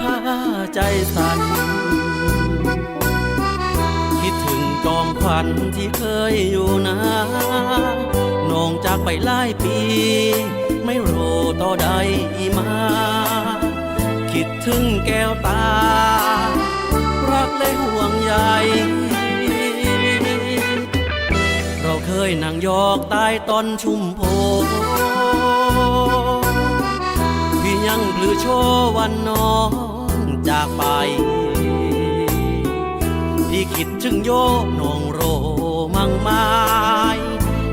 ผ้าใจสั่น คิดถึงจอมควันที่เคยอยู่นะน้องจากไปหลายปี ไม่รู้ต่อใดมา คิดถึงแก้วตา รักและห่วงใยเราเคยนั่งยอกใต้ตอนชุมโพ คือโชว์วันน้องจากไป พี่คิดถึงโยน้องโรมังไม้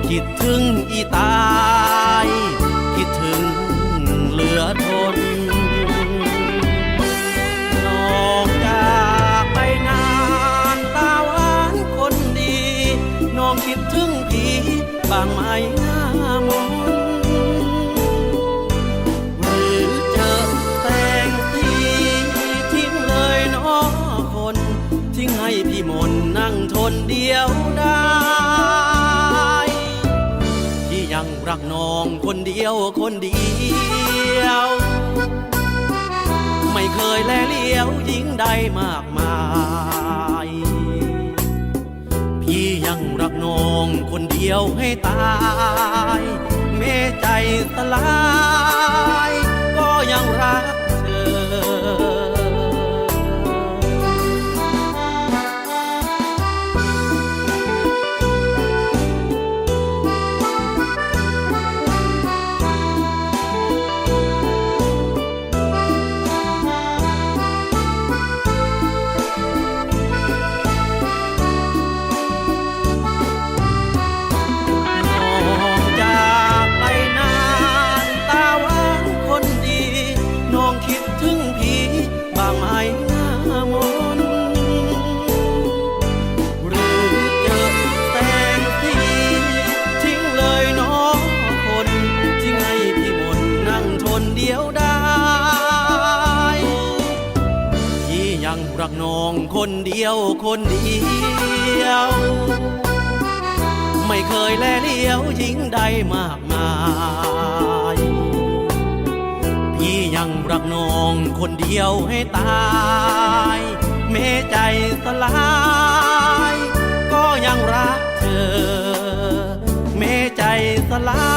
คิดถึงอีตาย คิดถึงเหลือทนน้องจากไปนานตาหวานคนดี น้องคิดถึงพี่บางไหมหน้าม คนเดียวได้ ที่ยังรักน้องคนเดียวคนเดียว ไม่เคยแลเลี้ยวหญิงใดมากมาย พี่ยังรักน้องคนเดียวให้ตายแม้ใจสลาย รักน้องคนเดียวคนเดียว ไม่เคยแลเลียวหญิงใดมากมาย พี่ยังรักน้องคนเดียวให้ตายเมใจสลาย ก็ยังรักเธอ เมใจสลาย